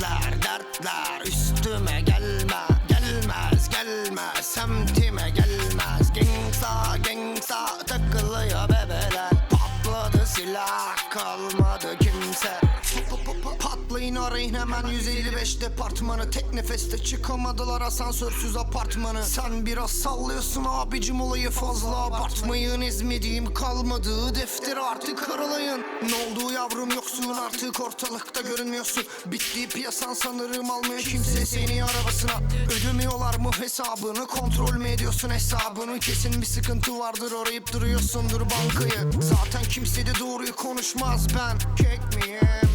Dertler dertler üstüme gelme Gelmez gelmez semtime gelmez. Gangsta gangsta takılıyor bebeler Patladı silah kalmadı kimse. Patlayın arayın hemen 155 departmanı. Tek nefeste çıkamadılar asansörsüz apartmanı. Sen biraz sallıyorsun abicim olayı fazla abartmayın. İzmediğim kalmadı defter artık karalayın. Ne oldu yavrum yoksun artık ortalıkta görünmüyorsun. Bitti piyasan sanırım almıyor kimse seni arabasına. Ödemiyorlar mı hesabını kontrol mü ediyorsun hesabını? Kesin bir sıkıntı vardır arayıp duruyorsundur bankayı. Zaten kimse de doğruyu konuşmaz ben Kek miyim?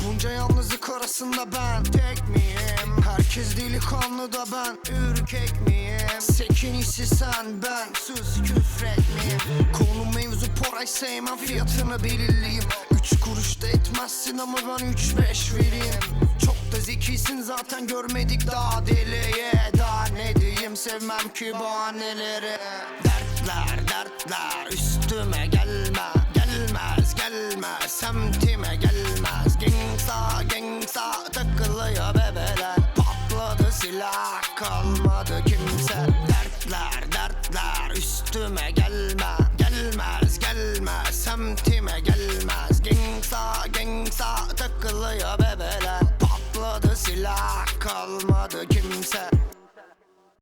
Arasında ben tek miyim? Herkes delikanlı da ben ürkek miyim? Sekin iyisi sen ben sus küfretmeyeyim Konu mevzu poray sevmem fiyatını belirleyeyim. Üç kuruş da etmezsin ama ben üç beş vereyim. Çok da zekisin zaten görmedik daha deliye. Daha ne diyeyim sevmem ki bahaneleri. Dertler dertler üstüme gelme. Gelmez gelmez semtime gel Patlıyor bebeler Patladı silah. Kalmadı kimse Dertler dertler. Üstüme gelme Gelmez gelmez. Semtime gelmez. Gangsta gangsta takılıyor bebeler. Patladı silah Kalmadı kimse.